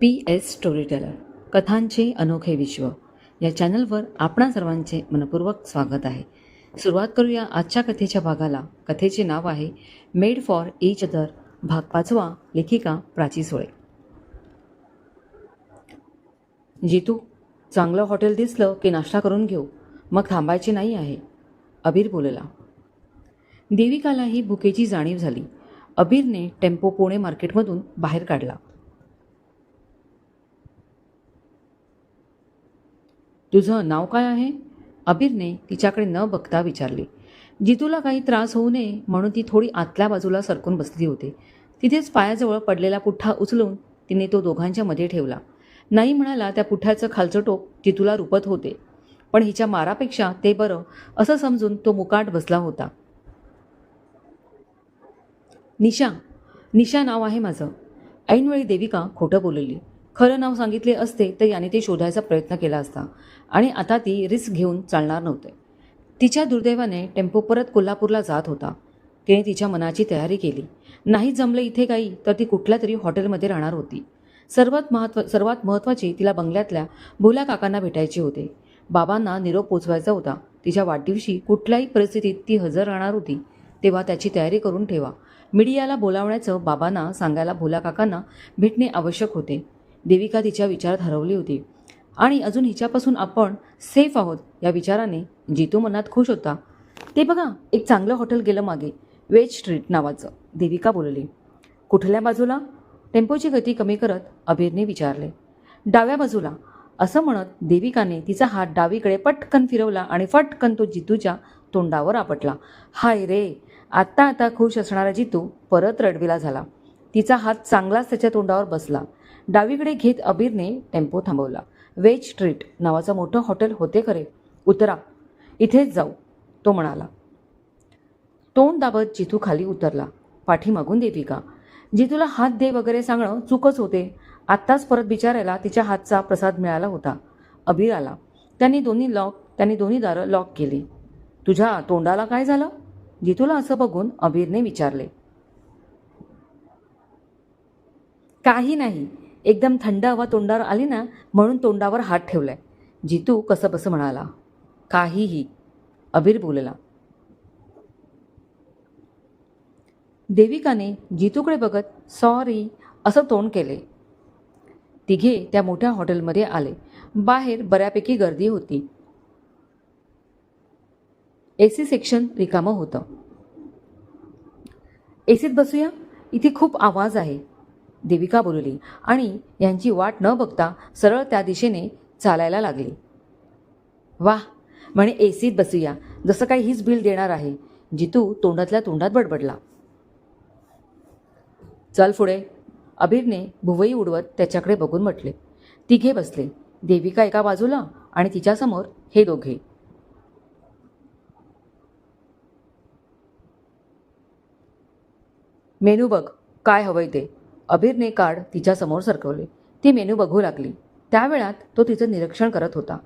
P S story teller कथांचे अनोखे विश्व. या चॅनलवर आपणा सर्वांचे मनपूर्वक स्वागत आहे. सुरुवात करूया आजच्या कथेच्या भागाला. कथेचे नाव आहे मेड फॉर इच अदर भाग पाचवा लेखिका प्राची सोळे. जितू चांगलं हॉटेल दिसलं की नाश्ता करून घेऊ? मग थांबायचे नाही आहे. अबीर बोलला. देविकालाही भुकेची जाणीव झाली. अबीरने टेम्पो पुणे मार्केटमधून बाहेर काढला. तुझं नाव काय आहे? अबीरने तिच्याकडे न बघता विचारले. जितूला काही त्रास होऊ नये म्हणून ती थोडी आतल्या बाजूला सरकून बसली होती. तिथेच पायाजवळ पडलेला पुठ्ठा उचलून तिने तो दोघांच्या मध्ये ठेवला. नाही म्हणाला त्या पुठ्ठ्याचं खालचं टोक जितूला रुपत होते. पण हिच्या मारापेक्षा ते बरं असं समजून तो मुकाट बसला होता. निशा निशा नाव आहे माझं. ऐनवेळी देविका खोटं बोलली. खरं नाव सांगितले असते तर याने ते शोधायचा प्रयत्न केला असता. आणि आता ती रिस्क घेऊन चालणार नव्हते. तिच्या दुर्दैवाने टेम्पो परत कोल्हापूरला जात होता. तिने तिच्या मनाची तयारी केली. नाही जमलं इथे काही तर ती कुठल्या तरी हॉटेलमध्ये राहणार होती. सर्वात महत्त्व सर्वात महत्त्वाची तिला बंगल्यातल्या भोल्या काकांना भेटायचे होते. बाबांना निरोप पोचवायचा होता. तिच्या वाढदिवशी कुठल्याही परिस्थितीत ती हजर राहणार होती तेव्हा त्याची तयारी करून ठेवा. मीडियाला बोलावण्याचं बाबांना सांगायला भोल्या काकांना भेटणे आवश्यक होते. देविका तिच्या विचारात हरवली होती. आणि अजून हिच्यापासून आपण सेफ आहोत या विचाराने जितू मनात खुश होता. ते बघा एक चांगलं हॉटेल गेलं मागे वेज स्ट्रीट नावाचं. देविका बोलली. कुठल्या बाजूला? टेम्पोची गती कमी करत अबीरने विचारले. डाव्या बाजूला. असं म्हणत देविकाने तिचा हात डावीकडे पटकन फिरवला आणि फटकन तो जितूच्या तोंडावर आपटला. हाय रे आत्ता आता खुश असणारा जितू परत रडविला झाला. तिचा हात चांगलाच त्याच्या तोंडावर बसला. डावीकडे घेत अबीरने टेम्पो थांबवला. वेज स्ट्रीट नावाचं मोठं हॉटेल होते खरे. उतरा. इथेच जाऊ तो म्हणाला. तोंड दाबत जितू खाली उतरला. पाठीमागून देविका जितूला हात दे वगैरे सांगणं चूकच होते. आत्ताच परत बिचारायला तिच्या हातचा प्रसाद मिळाला होता. अबीर आला. त्यांनी दोन्ही लॉक त्यांनी दोन्ही दारं लॉक केली. तुझ्या तोंडाला काय झालं? जितूला असं बघून अबीरने विचारले. काही नाही. एकदम थंड हवा तोंडावर आली ना म्हणून तोंडावर हात ठेवलाय. जितू कसं बसं म्हणाला काहीही. अबीर बोलला देविकाने जितूकडे बघत सॉरी असं तोंड केले. तिघे त्या मोठ्या हॉटेलमध्ये आले. बाहेर बऱ्यापैकी गर्दी होती. ए सी सेक्शन रिकामं होतं. एसीत बसूया? इथे खूप आवाज आहे. देविका बोलली. आणि यांची वाट न बघता सरळ त्या दिशेने चालायला लागली. वाह म्हणे एसीत बसूया. जसं काही हीच बिल देणार आहे. जितू तोंडातल्या तोंडात बडबडला. चल पुढे अबीरने भुवई उडवत त्याच्याकडे बघून म्हटले. तिघे बसले. देविका एका बाजूला आणि तिच्यासमोर हे दोघे. मेनू बघ काय हवंय ते. अबीरने कार्ड तिच्यासमोर सरकवले. ती मेनू बघू लागली. त्यावेळात तो तिचं निरीक्षण करत होता.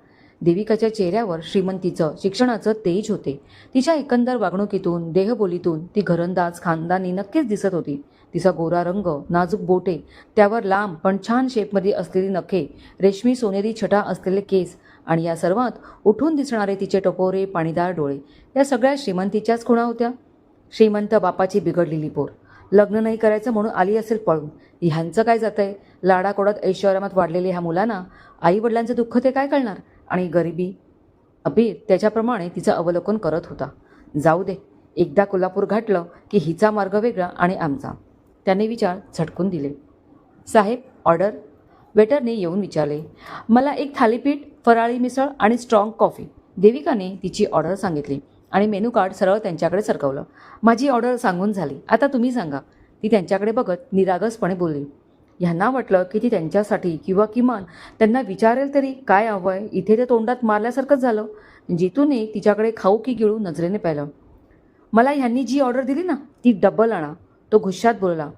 देविकाच्या चेहऱ्यावर श्रीमंतीचं शिक्षणाचं तेज होते. तिच्या एकंदर वागणुकीतून देहबोलीतून ती घरंदाज खानदानी नक्कीच दिसत होती. तिचा गोरा रंग नाजूक बोटे त्यावर लांब पण छान शेपमध्ये असलेली नखे रेशमी सोनेरी छटा असलेले केस आणि या सर्वात उठून दिसणारे तिचे टपोरे पाणीदार डोळे या सगळ्या श्रीमंतीच्याच खुणा होत्या. श्रीमंत बापाची बिघडलेली पोर. लग्न नाही करायचं म्हणून आली असेल पळून. ह्यांचं काय जातंय लाडाकोडात ऐश्वर्यामात वाढलेल्या ह्या मुलांना आईवडिलांचं दुःख ते काय कळणार? आणि गरिबी? अबीर त्याच्याप्रमाणे तिचं अवलोकन करत होता. जाऊ दे. एकदा कोल्हापूर घातलं की हिचा मार्ग वेगळा आणि आमचा. त्याने विचार झटकून दिले. साहेब ऑर्डर? वेटरने येऊन विचारले. मला एक थालीपीठ फराळी मिसळ आणि स्ट्रॉंग कॉफी. देविकाने तिची ऑर्डर सांगितली. आणि मेनू कार्ड सरळ त्यांच्याकडे सरकवलं. माझी ऑर्डर सांगून झाली. आता तुम्ही सांगा. ती त्यांच्याकडे बघत निरागसपणे बोलली. ह्यांना वाटलं की ती त्यांच्यासाठी किंवा किमान त्यांना विचारेल तरी काय हवं आहे इथे ते तोंडात मारल्यासारखंच झालं. जितूने तिच्याकडे खाऊ की गिळू नजरेने पाहिलं. मला ह्यांनी जी ऑर्डर दिली ना ती डबल आणा. तो घुश्यात बोलला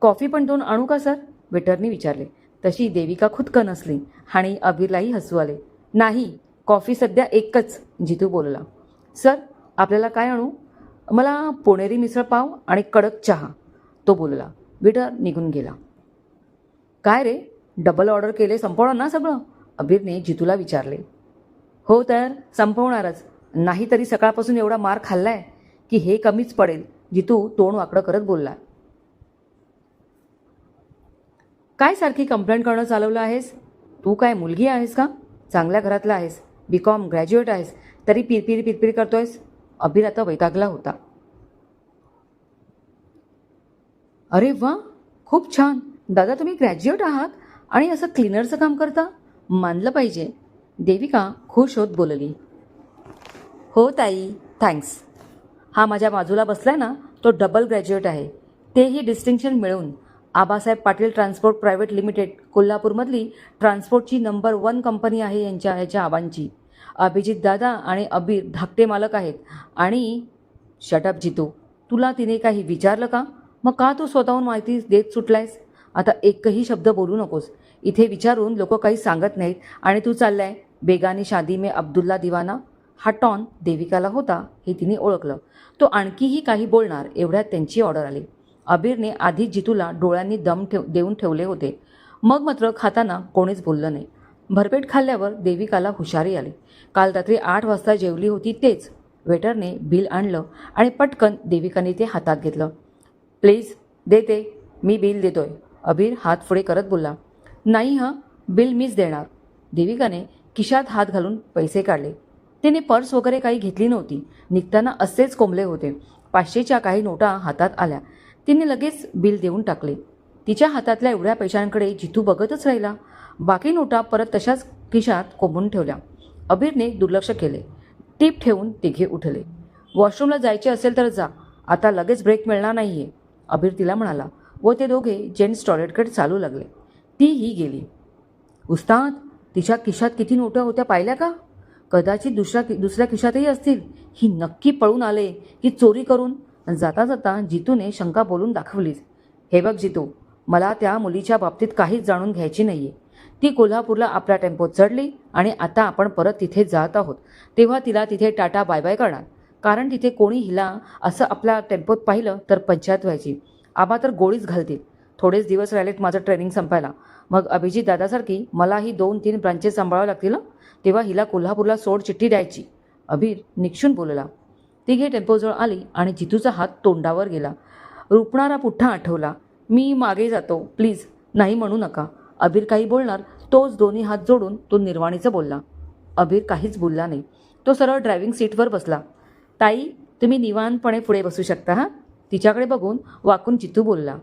कॉफी पण दोन आणू का सर? वेटरने विचारले. तशी देविका खुदक नसली आणि अबीरलाही हसू आले. नाही कॉफी सध्या एकच जितू बोलला. सर आपल्याला काय आणू? मला पुणेरी मिसळ पाव आणि कडक चहा. तो बोलला वेटर निघून गेला. काय रे? डबल ऑर्डर केले संपवणार ना सगळं? अबीरने जितूला विचारले. हो तर संपवणारच. नाही तरी सकाळपासून एवढा मार खाल्लाय की हे कमीच पडेल. जितू तोंड वाकडं करत बोलला. काय सारखी कंप्लेंट करणं चालवलं आहेस? तू काय मुलगी आहेस का? चांगल्या घरातला आहेस. बी कॉम ग्रॅज्युएट आहेस. तरी पिरपिरी पिरपिरी करतोयस. अभिनेता वैतागला होता. अरे वा खूप छान. दादा तुम्ही ग्रॅज्युएट आहात आणि असं क्लिनरचं काम करता? मानलं पाहिजे. देविका खुश होत बोलली. हो ताई थँक्स हा माझ्या बाजूला बसलाय ना तो डबल ग्रॅज्युएट आहे. तेही डिस्टिंक्शन मिळवून Abasaheb Patil transport private limited कोल्हापूरमधली ट्रान्सपोर्टची नंबर वन कंपनी आहे यांच्या ह्याच्या आबांची. अभिजित दादा आणि अबीर धाकटे मालक आहेत. आणि शटअप जितू तुला तिने काही विचारलं का? मग का तू स्वतःहून माहिती देत सुटलायस? आता एकही शब्द बोलू नकोस. इथे विचारून लोक काही सांगत नाहीत. आणि तू चाललाय. बेगानी शादी में अब्दुल्ला दिवाना? हा टॉन देविकाला होता हे तिने ओळखलं. तो आणखीही काही बोलणार एवढ्यात त्यांची ऑर्डर आली. अबीरने आधी जितूला डोळ्यांनी दम ठेव देऊन ठेवले होते. मग मात्र खाताना कोणीच बोललं नाही. भरपेट खाल्ल्यावर देविकाला हुशारी आली. काल रात्री आठ वाजता जेवली होती तेच. वेटरने बिल आणलं आणि पटकन देविकाने ते हातात घेतलं. प्लीज देते. मी बिल देतोय. अबीर हात पुढे करत बोलला. नाही हं. बिल मीच देणार. देविकाने खिशात हात घालून पैसे काढले. तिने पर्स वगैरे काही घेतली नव्हती. निघताना असेच कोंबले होते. पाचशेच्या काही नोटा हातात आल्या. तिने लगेच बिल देऊन टाकले. तिच्या हातातल्या एवढ्या पैशांकडे जितू बघतच राहिला. बाकी नोटा परत तशाच खिशात कोंबून ठेवल्या. अबीरने दुर्लक्ष केले. टीप ठेवून तिघे उठले. वॉशरूमला जायचे असेल तर जा. आता लगेच ब्रेक मिळणार नाहीये. अबीर तिला म्हणाला. व ते दोघे जेंट्स टॉयलेटकडे चालू लागले. तीही गेली. उस्ताद तिच्या खिशात किती नोटा होत्या पाहिल्या का? कदाचित दुसऱ्या दुसऱ्या खिशातही असतील. ही नक्की पळून आले की चोरी करून. जाता जाता जितूने शंका बोलून दाखवलीच. हे बघ जितू मला त्या मुलीच्या बाबतीत काहीच जाणून घ्यायची नाही आहे ती कोल्हापूरला आपल्या टेम्पोत चढली आणि आता आपण परत तिथे जात आहोत. तेव्हा तिला तिथे टाटा बाय बाय करणार. कारण तिथे कोणी हिला असं आपल्या टेम्पोत पाहिलं तर पंचायत व्हायची. आबा तर गोळीच घालतील. थोडेच दिवस राहिलेत माझं ट्रेनिंग संपायला. मग अभिजित दादासारखी मलाही दोन तीन ब्रांचेस सांभाळावं लागतील तेव्हा हिला कोल्हापूरला सोड चिठ्ठी द्यायची. अबीर निक्षून बोलला. तिघे टेम्पोजवळ आली आणि जितूचा हात तोंडावर गेला. रुपणारा पुठ्ठा आठवला. मी मागे जातो. प्लीज नाही म्हणू नका. अबीर काही बोलणार तोच दोन्ही हात जोडून तो निर्वाणीचं बोलला. अबीर काहीच बोलला नाही. तो सरळ ड्रायव्हिंग सीटवर बसला. ताई तुम्ही निवांतपणे पुढे बसू शकता हां? तिच्याकडे बघून वाकून जितू बोलला.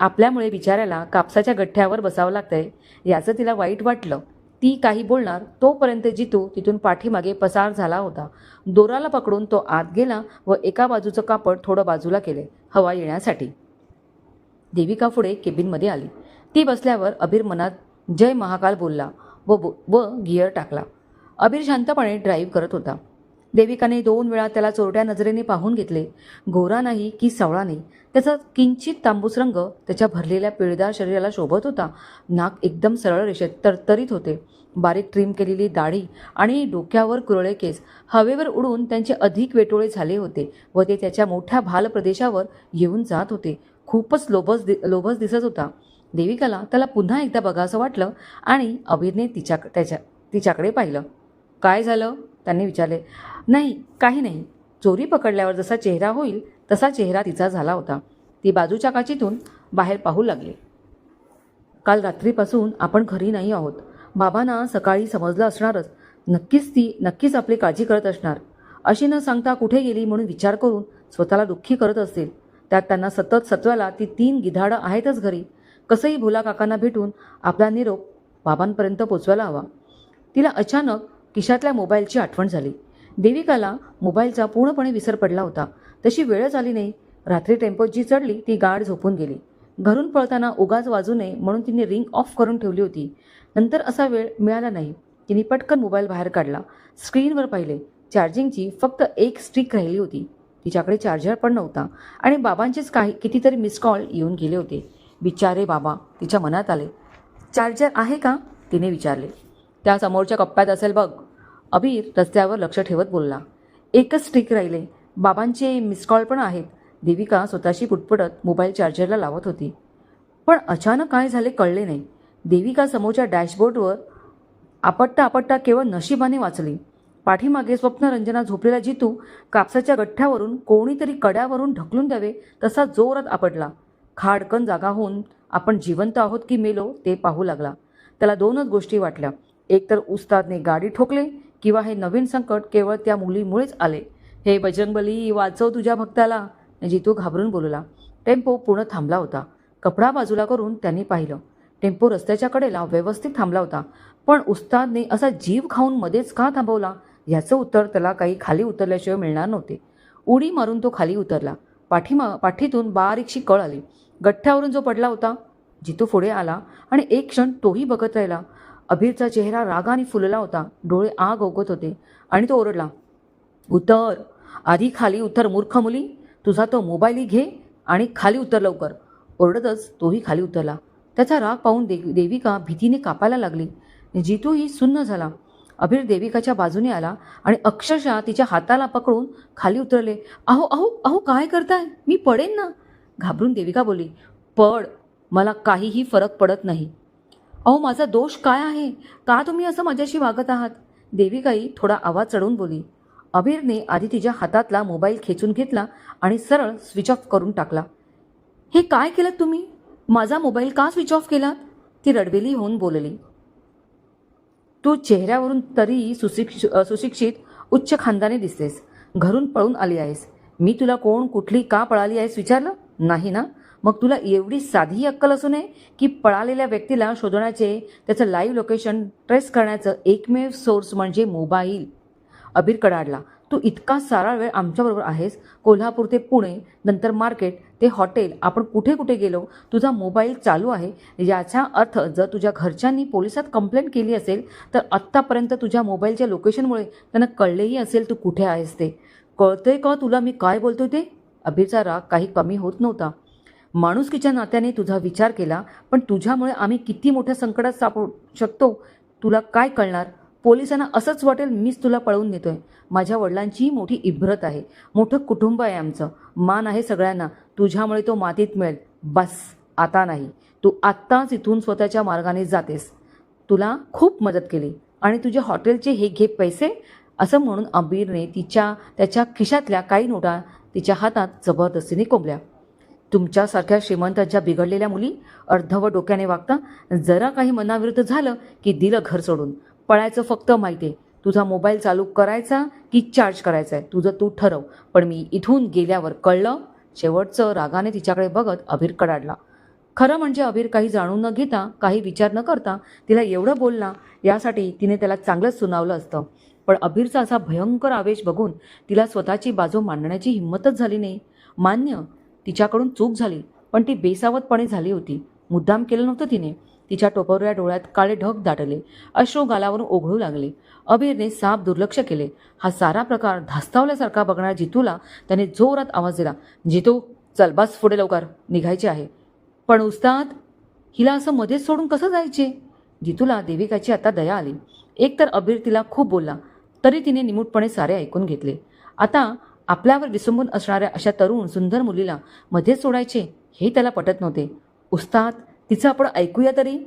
आपल्यामुळे बिचाऱ्याला कापसाच्या गठ्ठ्यावर बसावं लागतंय याचं तिला वाईट वाटलं. ती काही बोलणार तोपर्यंत जितू तिथून पाठीमागे पसार झाला होता. दोराला पकडून तो आत गेला व एका बाजूचं कापड थोडं बाजूला केले हवा येण्यासाठी. देविका पुढे केबिनमध्ये आली. ती बसल्यावर अबीर मनात जय महाकाल बोलला. व बो व गिअर टाकला. अबीर शांतपणे ड्राईव्ह करत होता. देविकाने दोन वेळा त्याला चोरट्या नजरेने पाहून घेतले. गोरा नाही की सावळा नाही त्याचा किंचित तांबूस रंग त्याच्या भरलेल्या पिळदार शरीराला शोभत होता. नाक एकदम सरळ रेषेत तरतरीत होते. बारीक ट्रिम केलेली दाढी आणि डोक्यावर कुरळे केस हवेवर उडून त्यांचे अधिक वेटोळे झाले होते व ते त्याच्या मोठ्या भाल प्रदेशावर येऊन जात होते. खूपच लोभस दि लोभस दिसत होता. देविकाला त्याला पुन्हा एकदा बघावंसं वाटलं आणि अबीरने तिच्या त्याच्या तिच्याकडे पाहिलं. काय झालं? त्यांनी विचारले नाही काही नाही. चोरी पकडल्यावर जसा चेहरा होईल तसा चेहरा तिचा झाला होता. ती बाजूच्या काचीतून बाहेर पाहू लागली. काल रात्रीपासून आपण घरी नाही आहोत. बाबांना सकाळी समजलं असणारच. नक्कीच ती नक्कीच आपली काळजी करत असणार. अशी न सांगता कुठे गेली म्हणून विचार करून स्वतःला दुःखी करत असतील. त्यात त्यांना सतत सत्वाला ती तीन गिधाडं आहेतच घरी. कसंही भोला काकांना भेटून आपला निरोप बाबांपर्यंत पोचवायला हवा. तिला अचानक किशातल्या मोबाईलची आठवण झाली. देविकाला मोबाईलचा पूर्णपणे विसर पडला होता. तशी वेळच आली नाही. रात्री टेम्पोत जी चढली ती गाड झोपून गेली. घरून पळताना उगाच वाजू नये म्हणून तिने रिंग ऑफ करून ठेवली होती. नंतर असा वेळ मिळाला नाही. तिने पटकन मोबाईल बाहेर काढला. स्क्रीनवर पाहिले. चार्जिंगची फक्त एक स्टिक राहिली होती. तिच्याकडे चार्जर पण नव्हता आणि बाबांचेच काही कितीतरी मिस कॉल येऊन गेले होते. बिचारे बाबा तिच्या मनात आले. चार्जर आहे का? तिने विचारले. त्या समोरच्या कप्प्यात असेल बघ. अबीर रस्त्यावर लक्ष ठेवत बोलला. एकच स्टिक राहिले. बाबांचे मिस कॉल पण आहेत. देविका स्वतःशी पुटपुटत मोबाईल चार्जरला लावत होती. पण अचानक काय झाले कळले नाही. देविका समोरच्या डॅशबोर्डवर आपटता आपटता केवळ नशिबाने वाचली. पाठीमागे स्वप्नरंजना झोपलेला जितू कापसाच्या गठ्ठ्यावरून कोणीतरी कड्यावरून ढकलून द्यावे तसा जोरात आपटला. खाडकन जागा होऊन आपण जिवंत आहोत की मेलो ते पाहू लागला. त्याला दोनच गोष्टी वाटल्या. एक तर उस्तादने गाडी ठोकले किंवा हे नवीन संकट केवळ त्या मुलीमुळेच आले. हे बजरंगबली वाचव तुझ्या भक्ताला जितू घाबरून बोलला. टेम्पो पूर्ण थांबला होता. कपडा बाजूला करून त्यांनी पाहिलं. टेम्पो रस्त्याच्या कडेला व्यवस्थित थांबला होता. पण उस्तादने असा जीव खाऊन मध्येच का थांबवला? याचं उत्तर त्याला काही खाली उतरल्याशिवाय मिळणार नव्हते. उडी मारून तो खाली उतरला. पाठीमा पाठीतून बारीकशी कळ आली. गठ्ठ्यावरून जो पडला होता जितू पुढे आला आणि एक क्षण तोही बघत राहिला. अभिरचा चेहरा रागाने फुलला होता. डोळे आग ओकत होते आणि तो ओरडला उतर. आधी खाली उतर मूर्ख मुली. तुझा तो मोबाईलही घे आणि खाली उतर लवकर. ओरडतच तोही खाली उतरला. त्याचा राग पाहून दे देविका भीतीने कापायला लागली. जितूही सुन्न झाला अभिर देविकाच्या बाजूने आला आणि अक्षरशः तिच्या हाताला पकडून खाली उतरले. अहो अहो अहो काय करताय? मी पडेन ना. घाबरून देविका बोली पड. मला काहीही फरक पडत नाही. अहो माझा दोष काय आहे? का तुम्ही असं माझ्याशी वागत आहात? देविकाई थोडा आवाज चढवून बोली अभिरने आधी तिच्या हातातला मोबाईल खेचून घेतला आणि सरळ स्विच ऑफ करून टाकला. हे काय केलं तुम्ही? माझा मोबाईल का स्विच ऑफ केलात? ती रडवेली होऊन बोलली तू चेहऱ्यावरून तरी सुशिक्ष सुशिक्षित उच्च खानदानी दिसतेस. घरून पळून आली आहेस. मी तुला कोण कुठली का पळाली आहेस विचारलं? नाही ना? मग तुला एवढी साधी अक्कल असू नये की पळालेल्या व्यक्तीला शोधण्याचे त्याचं लाईव्ह लोकेशन ट्रेस करण्याचं एकमेव सोर्स म्हणजे मोबाईल अबीर कडाडला. तू इतका सारा वेळ आमच्याबरोबर आहेस. कोल्हापूर ते पुणे नंतर मार्केट ते हॉटेल. आपण कुठे कुठे गेलो तुझा मोबाईल चालू आहे. याचा अर्थ जर तुझ्या घरच्यांनी पोलिसात कंप्लेंट केली असेल तर आत्तापर्यंत तुझ्या मोबाईलच्या लोकेशनमुळे त्यांना कळलेही असेल तू कुठे आहेस ते. कळतंय का तुला मी काय बोलतोय ते? अभिचा राग काही कमी होत नव्हता. माणुसकीच्या नात्याने तुझा विचार केला पण तुझ्यामुळे आम्ही किती मोठ्या संकटात सापडू शकतो? तुला काय कळणार? पोलिसांना असंच वाटेल मीच तुला पळवून नेतोय. माझ्या वडिलांचीही मोठी इब्रत आहे. मोठं कुटुंब आहे आमचं. मान आहे सगळ्यांना. तुझ्यामुळे तो मातीत मिळेल. बस आता नाही. तू आत्ताच इथून स्वतःच्या मार्गाने जातेस. तुला खूप मदत केली. आणि तुझ्या हॉटेलचे हे घे पैसे? असं म्हणून अबीरने तिच्या त्याच्या खिशातल्या काही नोटा तिच्या हातात जबरदस्तीने कोंबल्या. तुमच्यासारख्या श्रीमंतांच्या बिघडलेल्या मुली अर्धव डोक्याने वागता जरा काही मनाविरुद्ध झालं की दिलं घर सोडून. पळायचं फक्त माहिती आहे तुझा मोबाईल चालू करायचा की चार्ज करायचा आहे? तुझं तू ठरव. पण मी इथून गेल्यावर कळलं शेवटचं रागाने तिच्याकडे बघत अभिर कडाडला. खरं म्हणजे अभिर काही जाणून न घेता काही विचार न करता तिला एवढं बोलला यासाठी तिने त्याला चांगलंच सुनावलं असतं. पण अभिरचा असा भयंकर आवेश बघून तिला स्वतःची बाजू मांडण्याची हिंमतच झाली नाही. मान्य तिच्याकडून चूक झाली पण ती बेसावतपणे झाली होती. मुद्दाम केलं नव्हतं तिने. तिच्या टोपवऱ्या डोळ्यात काळे ढग दाटले. अश्रू गालावरून ओघळू लागले. अबीरने साप दुर्लक्ष केले. हा सारा प्रकार धास्तावल्यासारखा बघणाऱ्या जितूला त्याने जोरात आवाज दिला. जितू चल बस पुढे लवकर. निघायचे आहे. पण उस्ताद हिला असं मध्येच सोडून कसं जायचे? जितूला देविकाची आता दया आली. एकतर अबीर तिला खूप बोलला तरी तिने निमूटपणे सारे ऐकून घेतले. आता आपल्यावर विसंबून असणाऱ्या अशा तरुण सुंदर मुलीला मध्येच सोडायचे हे त्याला पटत नव्हते. उस्ताद तिचं आपण ऐकूया तरी.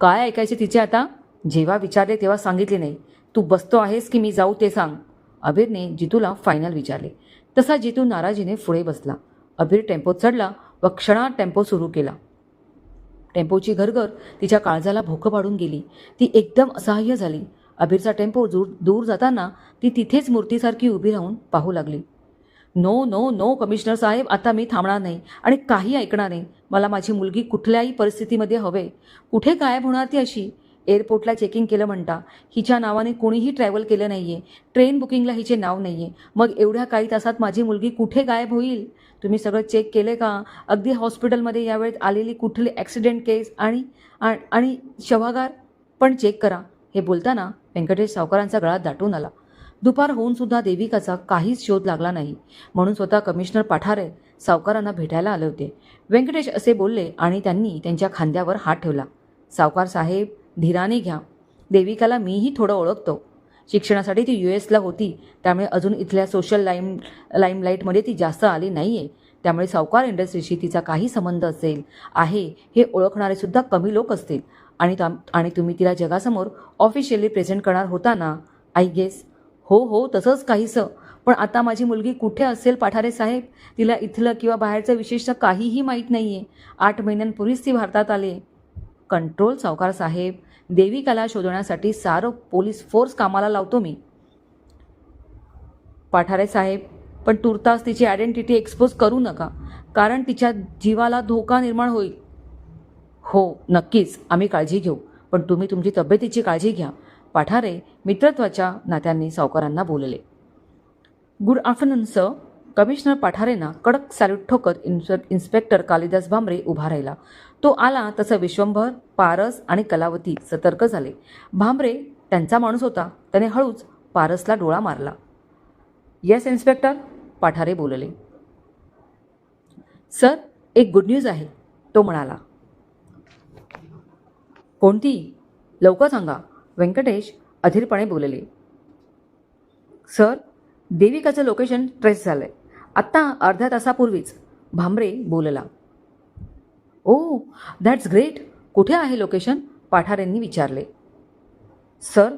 काय ऐकायचे तिचे आता? जेव्हा विचारले तेव्हा सांगितले नाही. तू बसतो आहेस की मी जाऊ ते सांग. अबीरने जितूला फायनल विचारले. तसा जितू नाराजीने पुढे बसला. अबीर टेम्पोत चढला व क्षणात टेम्पो सुरू केला. टेम्पोची घरघर तिच्या काळजाला भोकं पाडून गेली. ती एकदम असहाय्य झाली. अबीरचा टेम्पो दूर दूर जाताना ती तिथेच मूर्तीसारखी उभी राहून पाहू लागली. नो नो नो कमिशनर साहेब आता मी थांबणार नाही आणि काही ऐकणार नाही. मला माझी मुलगी कुठल्याही परिस्थितीमध्ये हवे. कुठे गायब होणार ती अशी? एअरपोर्टला चेकिंग केलं म्हणता. हिच्या नावाने कोणीही ट्रॅव्हल केलं नाही आहे ट्रेन बुकिंगला हिचे नाव नाही आहे मग एवढ्या काही तासात माझी मुलगी कुठे गायब होईल? तुम्ही सगळं चेक केले का? अगदी हॉस्पिटलमध्ये यावेळेत आलेली कुठली ॲक्सिडेंट केस आणि आ- आणि शवागार? पण चेक करा. हे बोलताना व्यंकटेश सावकारांचा गळा दाटून आला. दुपार होऊन सुद्धा देविकाचा काहीच शोध लागला नाही. म्हणून स्वतः कमिशनर पाठारे सावकारांना भेटायला आले होते. व्यंकटेश असे बोलले आणि त्यांनी त्यांच्या खांद्यावर हात ठेवला. सावकार साहेब धीराने घ्या. देविकाला मीही थोडं ओळखतो. शिक्षणासाठी ती यू एसला होती. त्यामुळे अजून इथल्या सोशल लाईम लाईमलाईटमध्ये ती जास्त आली नाही आहे त्यामुळे सावकार इंडस्ट्रीशी तिचा काही संबंध असेल आहे हे ओळखणारे सुद्धा कमी लोक असतील. आणि आणि तुम्ही तिला जगासमोर ऑफिशियली प्रेझेंट करणार होता ना? आय गेस हो हो तसंच काहीसं. पण आता माझी मुलगी कुठे असेल पाठारे साहेब? तिला इथलं किंवा बाहेरचं विशेषतः काहीही माहीत नाही आहे आठ महिन्यांपूर्वीच ती भारतात आले कंट्रोल सावकार साहेब देविकाला शोधण्यासाठी सारं पोलीस फोर्स कामाला लावतो मी. पाठारे साहेब पण तुर्तास तिची आयडेंटिटी एक्सपोज करू नका. कारण तिच्या जीवाला धोका निर्माण होईल. हो नक्कीच. आम्ही काळजी घेऊ. पण तुम्ही तुमची तब्येतीची काळजी घ्या. पाठारे मित्रत्वाच्या नात्यांनी सावकारांना बोलले. Good afternoon sir. कमिशनर पाठारेंना कडक सॅल्यूट ठोकत इन्स इन्स्पेक्टर कालिदास भांबरे उभा राहिला. तो आला तसं विश्वंभर पारस आणि कलावती सतर्क झाले. भांबरे त्यांचा माणूस होता. त्याने हळूच पारसला डोळा मारला. येस इन्स्पेक्टर पाठारे बोलले. सर एक गुड न्यूज आहे तो म्हणाला. कोणती? लवकर सांगा. व्यंकटेश अधीरपणे बोलले. सर देविकाचं लोकेशन ट्रेस झालं आहे आत्ता अर्ध्या तासापूर्वीच भांबरे बोलला. ओ दॅट्स ग्रेट कुठे आहे लोकेशन? पाठारेंनी विचारले. सर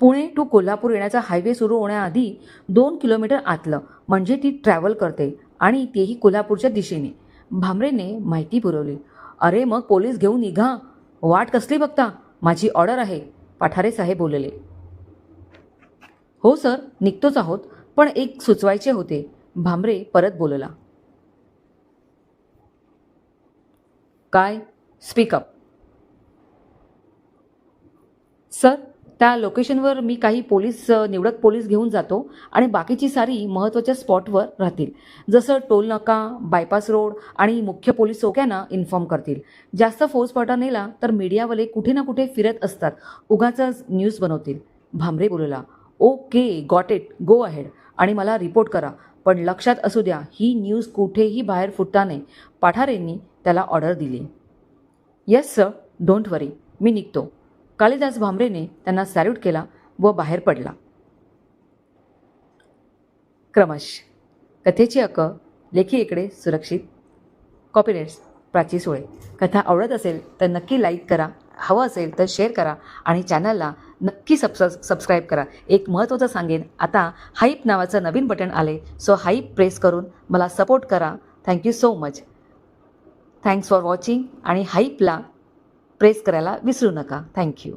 पुणे टू कोल्हापूर येण्याचा हायवे सुरू होण्याआधी दोन किलोमीटर आतलं म्हणजे ती ट्रॅव्हल करते आणि तेही कोल्हापूरच्या दिशेने. भांबरेने माहिती पुरवली. अरे मग पोलीस घेऊन निघा. वाट कसली बघता? माझी ऑर्डर आहे. पाठारे साहेब बोलले. हो सर निघतोच आहोत पण एक सुचवायचे होते. भांबरे परत बोलला. काय? स्पीकअप सर त्या लोकेशनवर मी काही पोलीस निवडक पोलीस घेऊन जातो आणि बाकीची सारी महत्त्वाच्या स्पॉटवर राहतील. जसं टोल नाका बायपास रोड आणि मुख्य पोलीस चौक्यांना इन्फॉर्म करतील. जास्त फौज नेला तर मीडियावाले कुठे ना कुठे फिरत असतात. उगाच न्यूज बनवतील. भांबरे बोलला okay got it go ahead आणि मला रिपोर्ट करा. पण लक्षात असू द्या ही न्यूज कुठेही बाहेर फुटता नाही. पाठारेंनी त्याला ऑर्डर दिली. येस सर डोंट वरी मी निघतो. कालिदास भांबरेने त्यांना सॅल्यूट केला व बाहेर पडला. क्रमश कथेची अक लेखी इकडे सुरक्षित. कॉपीराइट्स प्राची सोळे. कथा आवडत असेल तर नक्की लाईक करा. हवं असेल तर शेअर करा आणि चॅनलला नक्की सबस सबस्क्राईब करा. एक महत्त्वाचं सांगेन आता हाईप नावाचं नवीन बटन आले सो हाईप प्रेस करून मला सपोर्ट करा. Thank you so much thanks for watching आणि हाईपला प्रेस करायला विसरू नका. थँक्यू